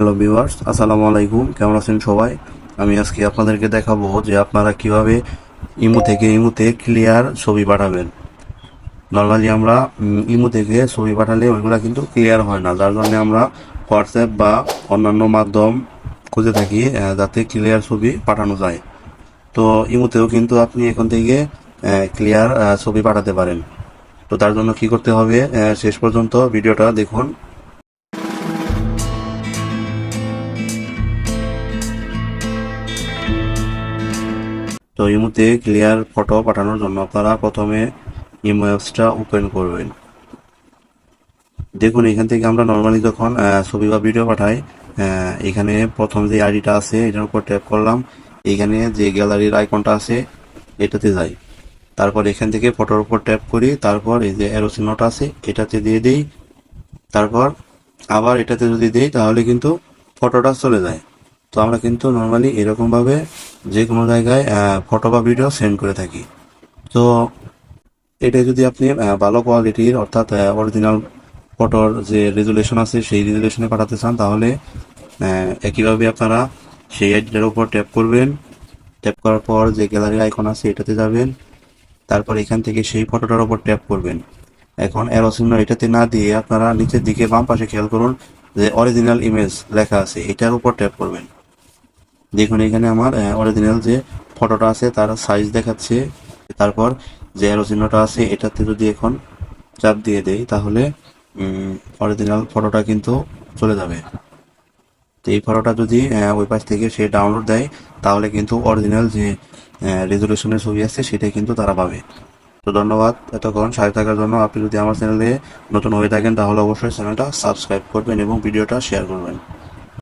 Hello viewers, আসসালামু আলাইকুম। কেমন আছেন সবাই? আমি আজকে আপনাদেরকে দেখাবো যে আপনারা কীভাবে ইমো থেকে ইমোতে ক্লিয়ার ছবি পাঠাবেন। নর্মালি আমরা ইমো থেকে ছবি পাঠালে ওইগুলা কিন্তু ক্লিয়ার হয় না। যার জন্য আমরা হোয়াটসঅ্যাপ বা অন্যান্য মাধ্যম খুঁজে থাকি যাতে ক্লিয়ার ছবি পাঠানো যায়। তো ইমোতেও কিন্তু আপনি এখন থেকে ক্লিয়ার ছবি পাঠাতে পারেন। তো তার জন্য কি করতে হবে শেষ পর্যন্ত ভিডিওটা দেখুন। তো ইমোতে ক্লিয়ার ফটো পাঠানোর জন্য আপনারা প্রথমে ইমো ওপেন করবেন। দেখুন, এখান থেকে আমরা নর্মালি যখন ছবি বা ভিডিও পাঠাই এখানে প্রথম যে আইডিটা আছে, এটার উপর ট্যাপ করলাম। এখানে যে গ্যালারির আইকনটা আছে, এটাতে যাই। তারপর এখান থেকে ফটোর উপর ট্যাপ করি, তারপর এই যে অ্যারো চিহ্নটা আছে, এটাতে দিয়ে দিই। তারপর আবার এটাতে যদি দিই, তাহলে কিন্তু ফটোটা চলে যায়। তো আমরা কিন্তু নর্মালি এরকমভাবে যে কোনো জায়গায় ফটো বা ভিডিও সেন্ড করে থাকি। তো এটা যদি আপনি ভালো কোয়ালিটির অর্থাৎ অরিজিনাল ফটোর যে রেজুলেশন আছে, সেই রেজুলেশনে পাঠাতে চান, তাহলে একইভাবে আপনারা সেই আইডিটার উপর ট্যাপ করবেন। ট্যাপ করার পর যে গ্যালারি আইকন আছে, এটাতে যাবেন। তারপর এখান থেকে সেই ফটোটার উপর ট্যাপ করবেন। এখন এরো চিহ্ন এটাতে না দিয়ে আপনারা নিচের দিকে বাম পাশে খেয়াল করুন যে অরিজিনাল ইমেজ লেখা আছে, এটার উপর ট্যাপ করবেন। দেখুন এখানে আমার অরিজিনাল যে ফটোটা আছে, তার সাইজ দেখাচ্ছে। তারপর যে অ্যারো চিহ্নটা আছে, এটাতে যদি এখন চাপ দিয়ে দেই, তাহলে অরিজিনাল ফটোটা কিন্তু চলে যাবে। তো এই ফটোটা যদি ওই পাশ থেকে সে ডাউনলোড দেয়, তাহলে কিন্তু অরিজিনাল যে রেজলিউশনের ছবি আছে সেটাই কিন্তু তারা পাবে। তো ধন্যবাদ এতক্ষণ সাথে থাকার জন্য। আপনি যদি আমার চ্যানেলে নতুন হয়ে থাকেন, তাহলে অবশ্যই চ্যানেলটা সাবস্ক্রাইব করবেন এবং ভিডিওটা শেয়ার করবেন।